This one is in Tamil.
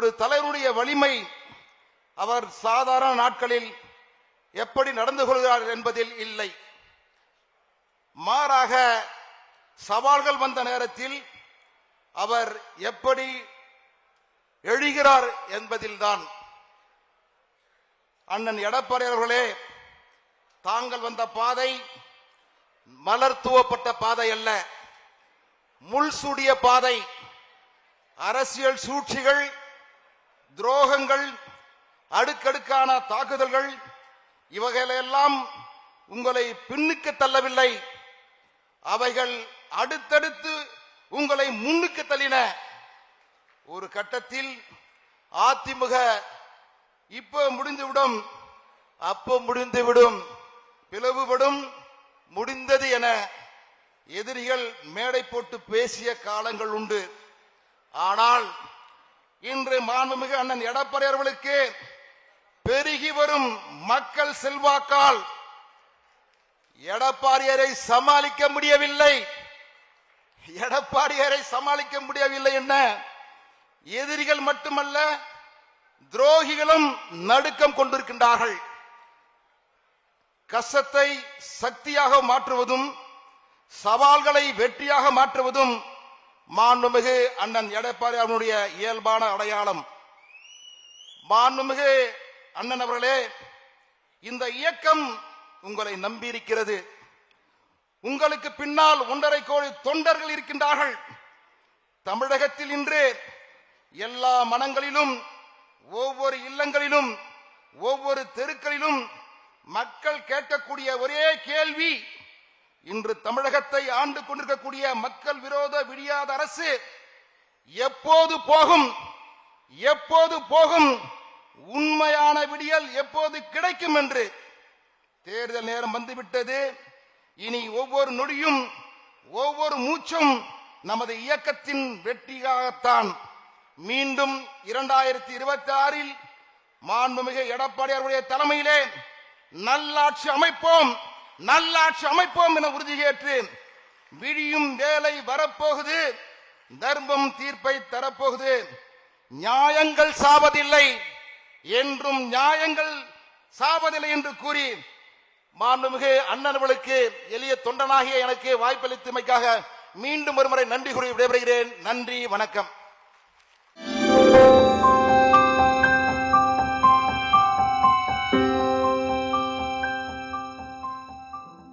ஒரு தலைவருடைய வலிமை அவர் சாதாரண நாட்களில் எப்படி நடந்து கொள்கிறார் என்பதில் இல்லை. மாறாக சவால்கள் வந்த நேரத்தில் அவர் எப்படி எழுகிறார் என்பதில்தான். அண்ணன் எடப்பாடி அவர்களே தாங்கள் வந்த பாதை மலர் பாதை அல்ல. முள் சூடிய பாதை அரசியல் சூழ்ச்சிகள் துரோகங்கள் அடுக்கடுக்கான தாக்குதல்கள் இவைகளெல்லாம் உங்களை பின்னுக்கு தள்ளவில்லை. அவைகள் அடுத்தடுத்து உங்களை முன்னுக்கு தள்ளின. ஒரு கட்டத்தில் அதிமுக இப்போ முடிந்துவிடும் அப்போ முடிந்துவிடும் பிளவுபடும் முடிந்தது என எதிரிகள் மேடை போட்டு பேசிய காலங்கள் உண்டு. ஆனால் இன்று மாண்புமிகு அண்ணன் எடப்பாடி அவர்களுக்கு பெருகி வரும் மக்கள் செல்வாக்கால் எடப்பாடியரை சமாளிக்க முடியவில்லை. எடப்பாடியரை சமாளிக்க முடியவில்லை என்ன? எதிரிகள் மட்டுமல்ல துரோகிகளும் நடுக்கம் கொண்டிருக்கின்றார்கள். கஷ்டத்தை சக்தியாக மாற்றுவதும் சவால்களை வெற்றியாக மாற்றுவதும் மாண்புமிகு அண்ணன் எடப்பாடி அவனுடைய இயல்பான அடையாளம். மாண்புமிகு அண்ணன் அவர்களே இந்த இயக்கம் உங்களை நம்பியிருக்கிறது. உங்களுக்கு பின்னால் ஒன்றரை கோடி தொண்டர்கள் இருக்கின்றார்கள். தமிழகத்தில் இன்று எல்லா மனங்களிலும் ஒவ்வொரு இல்லங்களிலும் ஒவ்வொரு தெருக்களிலும் மக்கள் கேட்கக்கூடிய ஒரே கேள்வி இன்று தமிழகத்தை ஆண்டு கொண்டிருக்கக்கூடிய மக்கள் விரோத விடியாத அரசு எப்போது போகும் எப்போது போகும் உண்மையான விடியல் எப்போது கிடைக்கும் என்று தேர்தல் நேரம் வந்துவிட்டது. இனி ஒவ்வொரு நொடியும் ஒவ்வொரு மூச்சும் நமது இயக்கத்தின் வெற்றியாகத்தான். மீண்டும் இரண்டாயிரத்தி இருபத்தி ஆறில் மாண்புமிகு எடப்பாடி அவருடைய தலைமையிலே நல்லாட்சி அமைப்போம். நல்லாட்சி அமைப்போம் என உறுதியேற்று விழியும் வேலை வரப்போகுது. தர்மம் தீர்ப்பை தரப்போகுது. நியாயங்கள் சாவதில்லை. என்றும் நியாயங்கள் சாவதில்லை என்று கூறி மாண்புமிகு அண்ணன்களுக்கு எளிய தொண்டனாகிய எனக்கு வாய்ப்பளித்தமைக்காக மீண்டும் ஒருமுறை நன்றி கூறி விடைபெறுகிறேன். நன்றி வணக்கம்.